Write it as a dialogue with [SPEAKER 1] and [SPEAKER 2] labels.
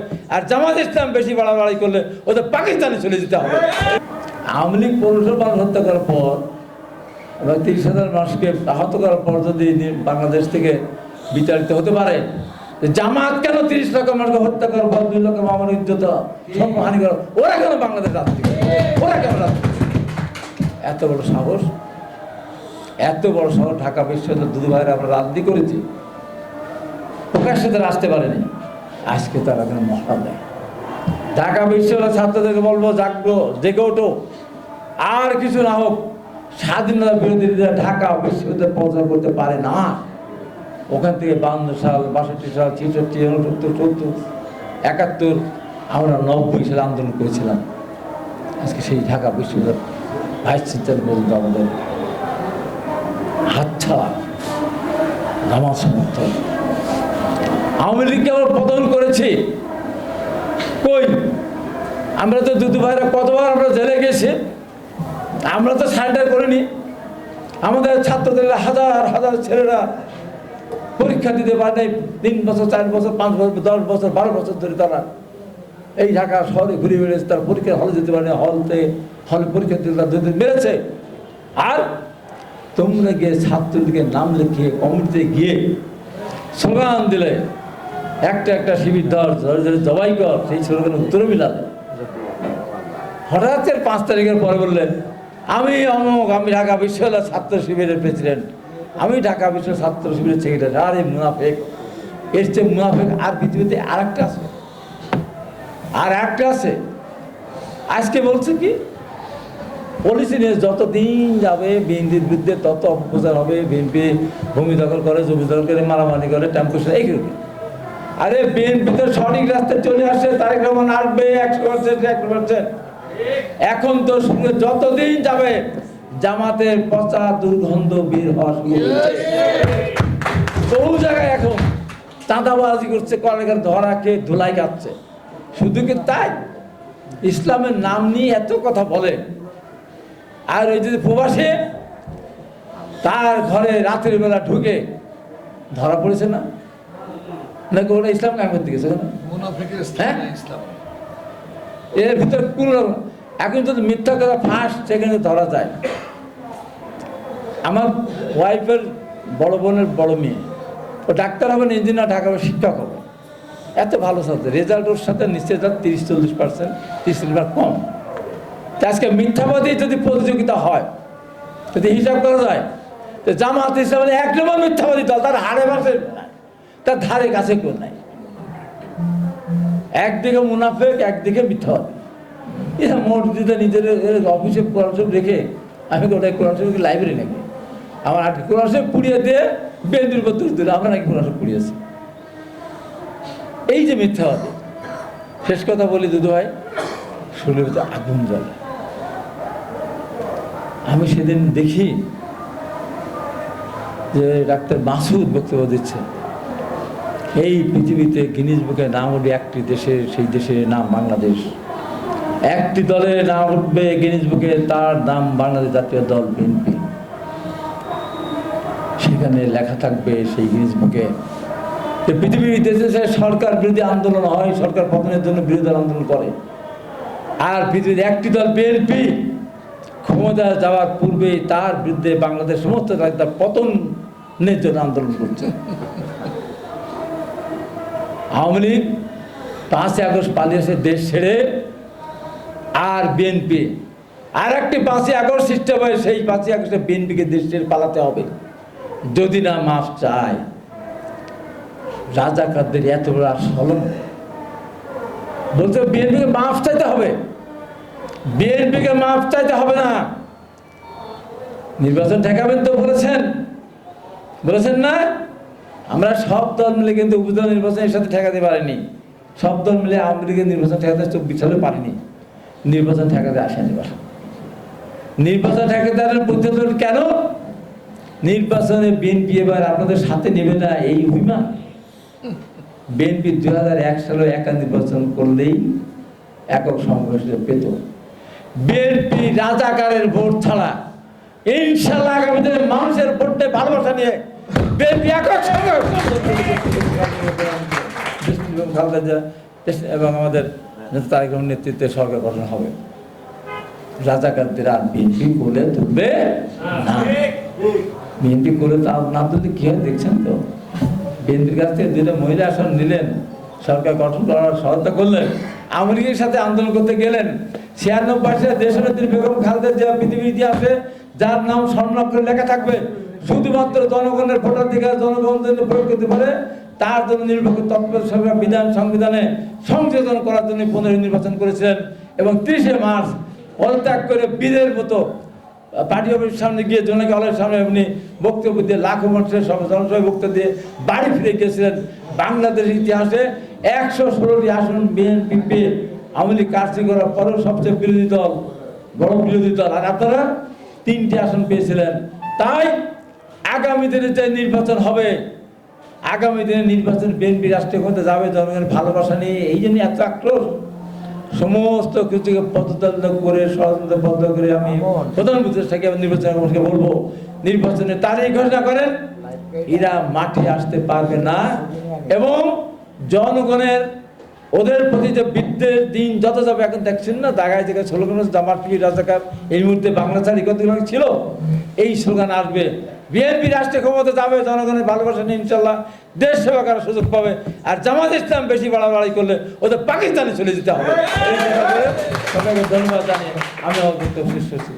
[SPEAKER 1] আর জামাত ইসলাম বেশি বাড়াবাড়ি করলে ওদের পাকিস্তানে চলে যেতে হবে। আওয়ামী লীগ পনেরোশো মানুষ হত্যা করার পর এবং তিরিশ হাজার মানুষকে আহত করার পর যদি বাংলাদেশ থেকে বিতাড়িত হতে পারে জামাত কেন তিরিশ লক্ষ মানুষকে হত্যা করার পর দুই লক্ষ মামলা ইজ্জত সম্মানহানি করো? ওরা কেন বাংলাদেশ রাজনীতি? ওরা কেন রাজনীতি এত বড় সাহস, এত বড় সাহস ঢাকা বিশ্ববিদ্যালয় দুদু ভাইয়ের আমরা রাজনীতি করেছি, প্রকাশ্যে তারা আসতে পারেনি। আজকে তারা কেন মহড়া দেয়। ঢাকা বিশ্ববিদ্যালয়ের ছাত্রদেরকে বলব জাগবো জেগে ওঠো। আর কিছু না হোক, স্বাধীনতা বিরোধীরা ঢাকা বিশ্ববিদ্যালয় পৌঁছা করতে পারে না। ওখান থেকে বান্ন সাল, বাষট্টি সাল, ছেষট্টি উনসত্তর সত্তর একাত্তর, আমরা নব্বই সালে আন্দোলন করেছিলাম। আজকে সেই ঢাকা বিশ্ববিদ্যালয় ভাইস চ্যান্সেলর পর্যন্ত আমাদের হাতছাড়া জামাত সমর্থন। আওয়ামী লীগকে আমরা পতন করেছি। কই? আমরা তো দুদু ভাইরা কতবার আমরা জেলে গেছি? আমরা তো সারেন্ডার করিনি। আমাদের ছাত্রদের হাজার হাজার ছেলেরা পরীক্ষা দিতে পারে তিন বছর, চার বছর, পাঁচ বছর, দশ বছর, বারো বছর ধরে তারা এই ঢাকা শহরে ঘুরে বেড়েছে তারা পরীক্ষা হলে যেতে পারে হলতে, হলে পরীক্ষা দিতে তারা দুদিন মেরেছে। আর তোমরা গিয়ে ছাত্রদেরকে নাম লিখিয়ে কমিটিতে গিয়ে স্লোগান দিলে। একটা একটা শিবির ধর ধরে ধরে জবাই কর, সেই স্লোগানের উত্তর মিলালে হঠাৎ এর পাঁচ তারিখের পরে বললেন, আমি অমুক, আমি ঢাকা বিশ্ববিদ্যালয় ছাত্র শিবিরের প্রেসিডেন্ট। আমি ঢাকা বিশ্ব ছাত্র শিবিরের সেক্রেটারি। আরে মুনাফেক, এর চেয়ে মুনাফেক আর পৃথিবীতে আর একটা আছে। আর একটা আছে। আজকে বলছে কি, পলিসি নিয়ে যত দিন যাবে, বিএনপির বিরুদ্ধে তত অপপ্রচার হবে। বিএনপি ভূমি দখল করে, জমি দখল করে, মারামারি করে টেম্পো এই করবে আরে বিএনপি তো সঠিক রাস্তায় চলে আসছে, তারেক রহমান আসবে, একশো পার্সেন্ট একশো পার্সেন্ট এখন তো যতদিন যাবে, জামাতের পচা দুর্গন্ধ বের হওয়া শুরু হয়েছে বহু জায়গায় এখন চাঁদাবাজি করছে কলেকার ধরা খেয়ে ধুলাই খাচ্ছে। শুধু কি তাই? ইসলামের নাম নিয়ে এত কথা বলে। আর ওই যদি প্রবাসে, তার ঘরে রাতের বেলা ঢুকে ধরা পড়েছে না? নাকি ওরা ইসলাম কাম করতে গেছে হ্যাঁ?
[SPEAKER 2] ইসলাম।
[SPEAKER 1] এর ভিতরে কোন এখন যদি মিথ্যা কথা ফার্স্ট সেখানে ধরা যায়। আমার ওয়াইফের বড় বোনের বড় মেয়ে। ও ডাক্তার হবেন ইঞ্জিনিয়ার ঢাকা হবে শিক্ষক হবে এত ভালো সাথে রেজাল্ট ওর সাথে নিশ্চয় তার তিরিশ চল্লিশ পার্সেন্ট তিরিশ চল্লিশ কম। তা আজকে মিথ্যাবাদী যদি প্রতিযোগিতা হয় যদি হিসাব করা যায় তো জামাত ইসলামের এক নম্বর মিথ্যাবাদী দল তার বাসে নাই তার ধারে কাছে কেউ নাই। একদিকে মুনাফেক, একদিকে মিথ্যাবাদী এরা মসজিদে নিজের অফিসে কোরআন শরীফ রেখে, আমি ওটাই কোরআন শরীফ লাইব্রেরি নাকি? আমার আটকে কোরআন শরীফ পুড়িয়ে দিয়ে বেন্দির উপর দিলে, আমরা নাকি কোরআন শরীফ পুড়িয়েছি। এই যে মিথ্যাবাদী শেষ কথা বলি দুদু ভাই, শুনলে তো আগুন জ্বলে। আমি সেদিন দেখি যে ডাক্তার মাসুদ বক্তব্য দিচ্ছে। এই পৃথিবীতে গিনিজ বুকে নাম উঠবে একটি দেশের সেই দেশের নাম বাংলাদেশ। একটি দলের নাম উঠবে গিনিজ বুকে তার নাম বাংলাদেশ জাতীয় দল বিএনপি সেখানে লেখা থাকবে সেই গিনিজ বুকে যে পৃথিবীর দেশে সরকার বিরোধী আন্দোলন হয়, সরকার পতনের জন্য বিরোধী আন্দোলন করে। আর পৃথিবীর একটি দল বিএনপি ক্ষমতা যাওয়ার পূর্বে তার বিরুদ্ধে বাংলাদেশ সমস্ত পতনের জন্য আন্দোলন করছে। আওয়ামী লীগ পাঁচই আগস্ট পালিয়েছে দেশ ছেড়ে আর বিএনপি আর একটি পাঁচই আগস্ট সিস্টেম হয়, সেই পাঁচই আগস্টে বিএনপিকে দেশ ছেড়ে পালাতে হবে। যদি না মাফ চায়, রাজাকারদের এত বড় সলম বলছে বিএনপিকে মাফ চাইতে হবে। বিএনপিকে মাফ চাইতে হবে না। নির্বাচন ঠেকাবেন তো বলেছেন। বলেছেন না? আমরা সব দল মিলে কিন্তু উপজেলা নির্বাচনের সাথে ঠেকাতে পারিনি। সব দল মিলে আওয়ামী লীগের নির্বাচন ঠেকাতে চব্বিশ সালে পারিনি। নির্বাচন ঠেকাতে আসেনি এবার। নির্বাচন ঠেকাতে পদ্ধতি কেন? নির্বাচনে বিএনপি এবার আপনাদের সাথে নেবে না এই অভিমান। বিএনপি দুই হাজার এক সালে একা নির্বাচন করলেই একক সংঘর্ষ পেত। বিএনপি রাজাকারের ভোট ছাড়া ইনশাল্লাহ আগামী দিনে মানুষের ভোটে ভালোবাসা নিয়ে এবং আমাদের নেতৃত্বে সরকার গঠন হবে। বিএনপি কোলে তুলবে বিএনপি কি হয় দেখছেন তো? বিএনপির কাছ থেকে দুটো মহিলা আসন নিলেন, সরকার গঠন করার সহায়তা করলেন, আওয়ামী সাথে আন্দোলন করতে গেলেন। ছিয়ানব্বই সালে দেশনেত্রী বেগম খালেদা জিয়া পৃথিবীর ইতিহাসে যার নাম স্বর্ণাক্ষরে লেখা থাকবে শুধুমাত্র জনগণের ভোটাধিকার, জনগণ জন্য প্রয়োগ করতে পারে, তার জন্য নির্বাচন তৎপর সরকার বিধান সংবিধানে সংশোধন করার জন্য পুনরায় নির্বাচন করেছিলেন এবং তিরিশে মার্চ পদত্যাগ করে বীরের মতো পার্টি অফিসের সামনে গিয়ে জনকে হলের সামনে এমনি বক্তব্য দিয়ে লাখো মানুষের জনসভায় বক্তব্য দিয়ে বাড়ি ফিরে গিয়েছিলেন বাংলাদেশের ইতিহাসে একশো ষোলোটি আসন বিএনপি আওয়ামী লীগ কাজটি করার পরেও সবচেয়ে বিরোধী দল, বড় বিরোধী দল। আর আপনারা তিনটি আসন পেয়েছিলেন। তাই আগামী দিনে যে নির্বাচন হবে আগামী দিনে নির্বাচন বিএনপি রাষ্ট্রীয় ক্ষমতা যাবে জনগণের ভালোবাসা নিয়ে এই জন্য এত আক্রোশ। সমস্ত কিছুকে পদতল করে ষড়যন্ত্র বদ্ধ করে আমি প্রধান উপদেষ্টাকে এবং নির্বাচন কমিশনকে বলব নির্বাচনের তারিখ ঘোষণা করেন এরা মাঠে আসতে পারবে না। এবং জনগণের ওদের প্রতি যে বিদ্যের দিন যত যাবে, এখন দেখছেন না, দাগায় জায়গায় স্লোগান জামাত টিভি রাজাকার, এই মুহূর্তে বাংলা ছাড়ি কত ছিল? এই স্লোগান আসবে। বিএনপি রাষ্ট্রীয় ক্ষমতা যাবে, জনগণের ভালোবাসা নিয়ে ইনশাল্লাহ দেশ সেবা করার সুযোগ পাবে। আর জামাত ইসলাম বেশি বাড়াবাড়ি করলে ওদের পাকিস্তানে চলে যেতে হবে। ধন্যবাদ জানিয়ে আমি করছি।